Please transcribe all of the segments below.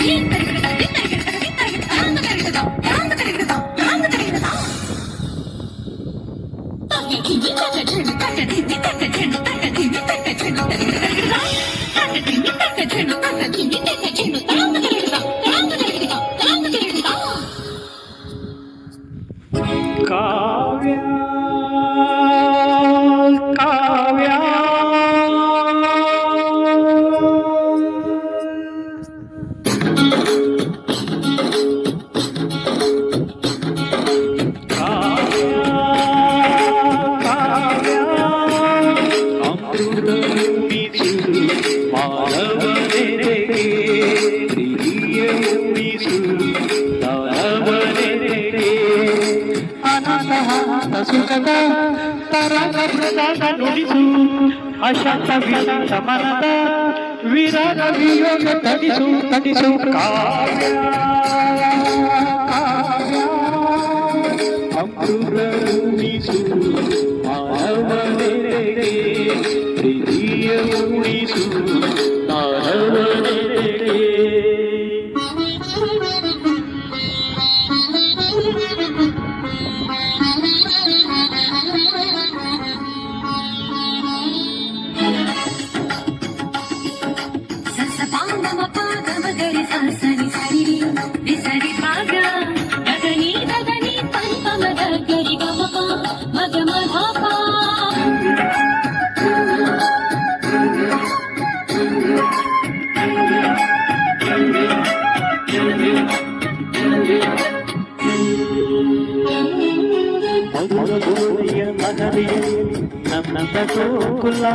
కావ్య కావ్య కావ్య కావ్య అమృతమిచ్చు మానవనెరగే ಸುಖದ ತರಗ ಮೃದಗ ನುಡಿಸು ಅಶಾಂತ ವಿಶಾಂತ ಮನದ ವಿರಾಗ ವಿಯೋಗ ತಡಿಸು ತಡಿಸು ಕಾವ್ಯ ಅಮೃತನಿಸು ಮಾನವನೆಗೆ ಪ್ರೀತಿಯ ಉಳಿಸು ಮಧುರಬೋಧಿಯ ಮನವಿಯ ನನ್ನದ ಗೋಕುಲ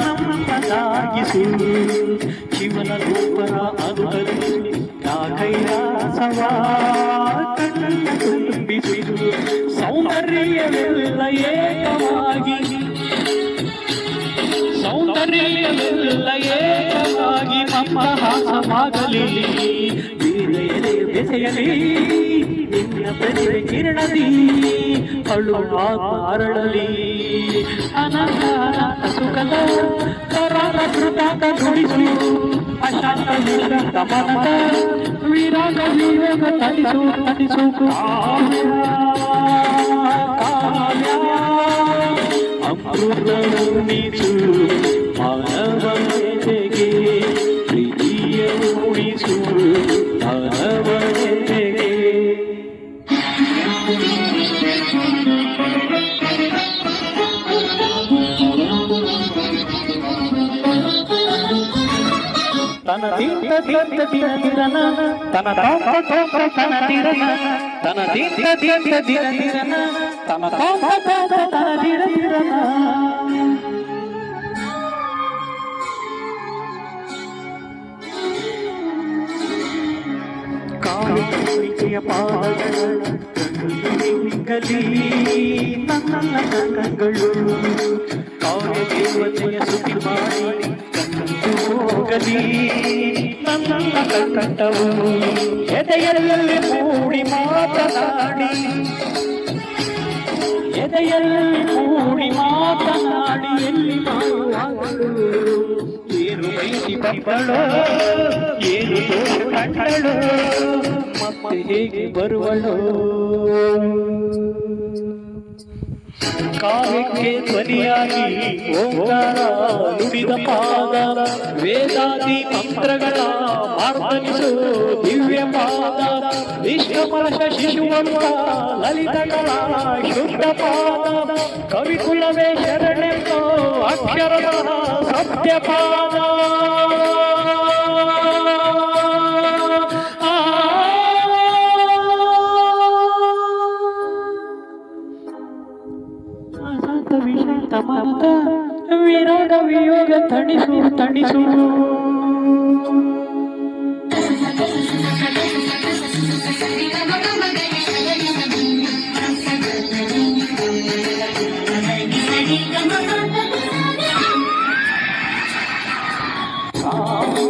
ನಮ್ಮದಾಗಿಸು ಶಿವನ ರೂಪನ ಅನುಕರಿಸಿ ನಾ ಸೌಂದರ್ಯವೆಲ್ಲ ಏಕವಾಗಿ ಮಂದಹಾಸವಾಗಲಿ ವೀರೆಯದೆ ಬೆಸೆಯಲಿ ನಿನ್ನ ಪ್ರತಿಭೆ ಕಿರಣದಿ ಅಳು ಅರಳಲಿ ಅನಂತ ಅನಂತ ಸುಖದ ಕರಾರ ಕೃತಾಕ ನುಡಿಸು ಅಶಾಂತ ವಿಶ್ರಾಂತ ಮನದ ವಿರಾಗ ವಿಯೋಗ ತಡಿಸು ತಡಿಸು ಕಾವ್ಯ ಕಾವ್ಯ ಅಮೃತರುಣಿಸು ಮಾನವನೆಡೆಗೆ ಪ್ರೀತಿಯ ಉಳಿಸು ಮಾನವನೆಡೆಗೆ తన దీంత దీంత దిన దిరన తన తోక తోక తన దిరన తన దీంత దీంత దిన దిరన తన తోక తోక తన ಕಾಳಿಕೆಯ ಪಾದಗಳ ಕಲಿ ನನ್ನ ಕಂಗಳು ಕಾರ್ಯ ದೇವತೆಯ ಸುದ್ದಿ ಮಾಡಿ ಕಂಡು ಹೋಗಲಿ, ನನ್ನ ಕಂಠವು ಎದೆಯಲ್ಲಿ ಮೂಡಿ ಮಾತನಾಡಿ, ಎದೆಯಲ್ಲಿ ಮೂಡಿ ಮಾತನಾಡಿ ಎಲ್ಲಿ ಏನು ಬಯಸಿ ಬಂದಳು ಏನು ಕಂಡಳು ಮತ್ತೆ ಹೇಗೆ ಬರುವಳು? ಕಾವ್ಯಕ್ಕೆ ಧ್ವನಿಯಾಗಿ ಓಂಕಾರ ನುಡಿದ ಪಾದ, ವೇದಾದಿ ಮಂತ್ರಗಳ ಮಾರ್ದನಿಸು ದಿವ್ಯ ಪಾದ ವಿಷ್ಣುಮನಶ ಶಿಶುವಂತ ಲಲಿತಗಳ ಶುದ್ಧ ಪಾದ, ಕವಿಕುಲವೇ ಶರಣೆಂದು ಅಕ್ಷರದ ಸತ್ಯ ಪಾದ ವಿಶಾಂತ ಮನದ ವಿರಾಗ ವಿಯೋಗ ತಣಿಸು ತಣಿಸು ಕಾವ್ಯ